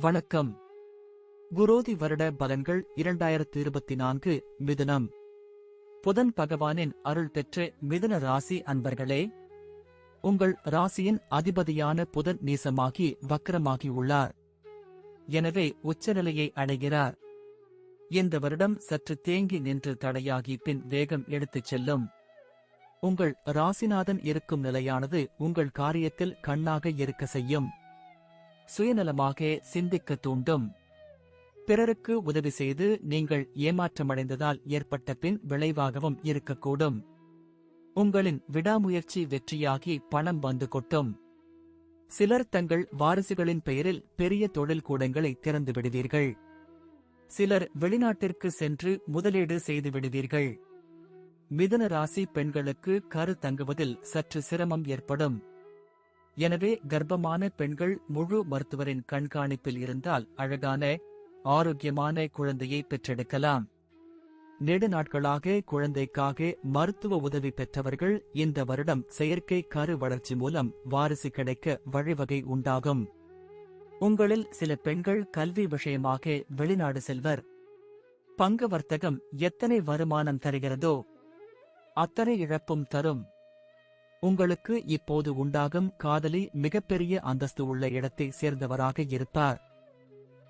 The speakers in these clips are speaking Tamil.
வணக்கம். குரோதி வருட பலன்கள் இரண்டாயிரத்து இருபத்தி நான்கு மிதுனம். புதன் பகவானின் அருள் பெற்ற மிதுன ராசி அன்பர்களே உங்கள் ராசியின் அதிபதியான புதன் நீசமாகி வக்கரமாகி உள்ளார். எனவே உச்சநிலையை அடைகிறார். இந்த வருடம் சற்று தேங்கி நின்று தடையாகி பின் வேகம் எடுத்துச் செல்லும். உங்கள் ராசிநாதன் இருக்கும் நிலையானது உங்கள் காரியத்தில் கண்ணாக இருக்க செய்யும். சுயநலமாக சிந்திக்க தூண்டும். பிறருக்கு உதவி செய்து நீங்கள் ஏமாற்றமடைந்ததால் ஏற்பட்ட பின் விளைவாகவும் இருக்கக்கூடும். உங்களின் விடாமுயற்சி வெற்றியாகி பணம் வந்து கொட்டும். சிலர் தங்கள் வாரிசுகளின் பெயரில் பெரிய தொழில் கூடங்களை திறந்து விடுவீர்கள். சிலர் வெளிநாட்டிற்கு சென்று முதலீடு செய்து விடுவீர்கள். மிதன ராசி பெண்களுக்கு கரு தங்குவதில் சற்று சிரமம் ஏற்படும். எனவே கர்ப்பமான பெண்கள் முழு மருத்துவரின் கண்காணிப்பில் இருந்தால் அழகான ஆரோக்கியமான குழந்தையை பெற்றெடுக்கலாம். நெடு நாட்களாக குழந்தைக்காக மருத்துவ உதவி பெற்றவர்கள் இந்த வருடம் செயற்கை கரு வளர்ச்சி மூலம் வாரிசு கிடைக்க வழிவகை உண்டாகும். உங்களில் சில பெண்கள் கல்வி விஷயமாக வெளிநாடு செல்வர். பங்கு வர்த்தகம் எத்தனை வருமானம் தருகிறதோ அத்தனை இழப்பும் தரும். உங்களுக்கு இப்போது உண்டாகும் காதலி மிகப்பெரிய அந்தஸ்து உள்ள இடத்தை சேர்ந்தவராக இருப்பார்.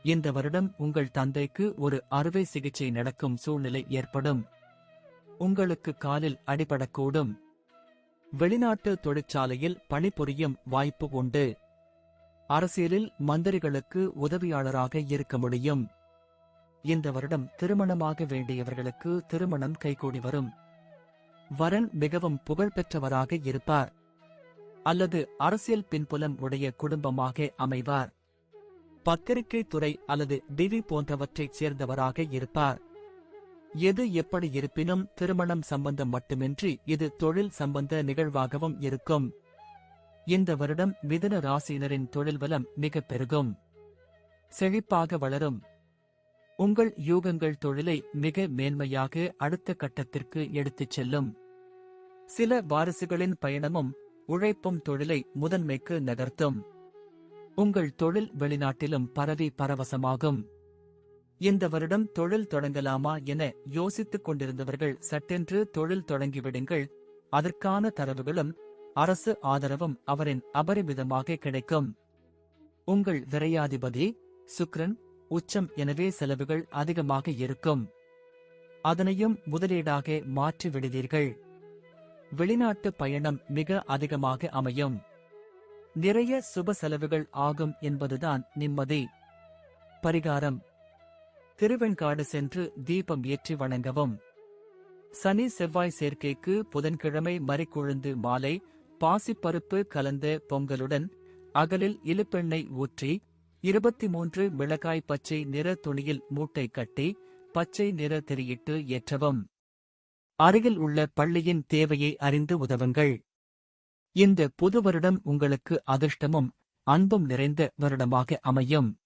இந்த வருடம் உங்கள் தந்தைக்கு ஒரு அறுவை சிகிச்சை நடக்கும் சூழ்நிலை ஏற்படும். உங்களுக்கு காலில் அடிபடக்கூடும். வெளிநாட்டு தொழிற்சாலையில் பணிபுரியும் வாய்ப்பு உண்டு. அரசியலில் மந்திரிகளுக்கு உதவியாளராக இருக்க முடியும். இந்த வருடம் திருமணமாக வேண்டியவர்களுக்கு திருமணம் கைகூடி வரும். வரன் மிகவும் புகழ்பெற்றவராக இருப்பார். அல்லது அரசியல் பின்புலம் உடைய குடும்பமாக அமைவார். பத்திரிகை துறை அல்லது டிவி போன்றவற்றைச் சேர்ந்தவராக இருப்பார். எது எப்படி இருப்பினும் திருமணம் சம்பந்தம் மட்டுமின்றி இது தொழில் சம்பந்த நிகழ்வாகவும் இருக்கும். இந்த வருடம் மிதன ராசியினரின் தொழில் வலம் மிக பெருகும். செழிப்பாக வளரும். உங்கள் யூகங்கள் தொழிலை மிக மேன்மையாக அடுத்த கட்டத்திற்கு எடுத்துச் செல்லும். சில வாரிசுகளின் பயணமும் உழைப்பும் தொழிலை முதன்மைக்கு நகர்த்தும். உங்கள் தொழில் வெளிநாட்டிலும் பரவி பரவசமாகும். இந்த வருடம் தொழில் தொடங்கலாமா என யோசித்துக் கொண்டிருந்தவர்கள் சட்டென்று தொழில் தொடங்கிவிடுங்கள். அதற்கான தரவுகளும் அரசு ஆதரவும் அவரின் அபரிமிதமாக கிடைக்கும். உங்கள் விரையாதிபதி சுக்ரன் உச்சம் எனவே செலவுகள் அதிகமாக இருக்கும். அதனையும் முதலீடாக மாற்றி விடுவீர்கள் வெளிநாட்டு பயணம் மிக அதிகமாக அமையும். நிறைய சுப செலவுகள் ஆகும் என்பதுதான் நிம்மதி. பரிகாரம். திருவெண்காடு சென்று தீபம் ஏற்றி வணங்கவும். சனி செவ்வாய் சேர்க்கைக்கு புதன்கிழமை மறிக்குழுந்து மாலை பாசிப்பருப்பு கலந்த பொங்கலுடன் அகலில் இலுப்பெண்ணெய் ஊற்றி இருபத்தி மூன்று மிளகாய் பச்சை நிற துணியில் மூட்டை கட்டி பச்சை நிற திரியிட்டு ஏற்றவும். அருகில் உள்ள பள்ளியின் தேவையை அறிந்து உதவுங்கள். இந்த புது வருடம் உங்களுக்கு அதிர்ஷ்டமும் அன்பும் நிறைந்த வருடமாக அமையும்.